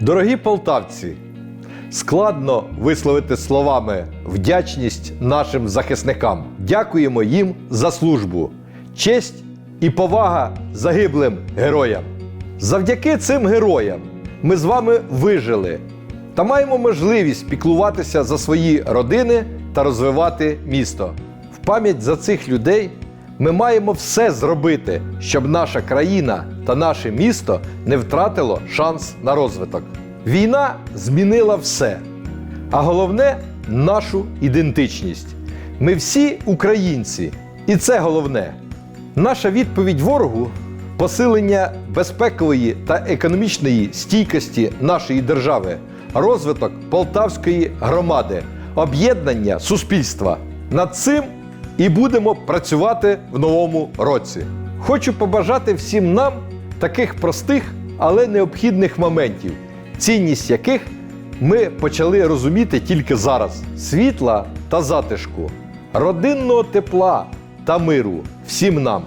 Дорогі полтавці, складно висловити словами вдячність нашим захисникам. Дякуємо їм за службу, честь і повага загиблим героям. Завдяки цим героям ми з вами вижили та маємо можливість піклуватися за свої родини та розвивати місто. В пам'ять за цих людей ми маємо все зробити, щоб наша країна та наше місто не втратило шанс на розвиток. Війна змінила все, а головне нашу ідентичність. Ми всі українці, і це головне. Наша відповідь ворогу посилення безпекової та економічної стійкості нашої держави, розвиток полтавської громади, об'єднання суспільства. Над цим і будемо працювати в новому році. Хочу побажати всім нам таких простих, але необхідних моментів, цінність яких ми почали розуміти тільки зараз: світла та затишку, родинного тепла та миру всім нам.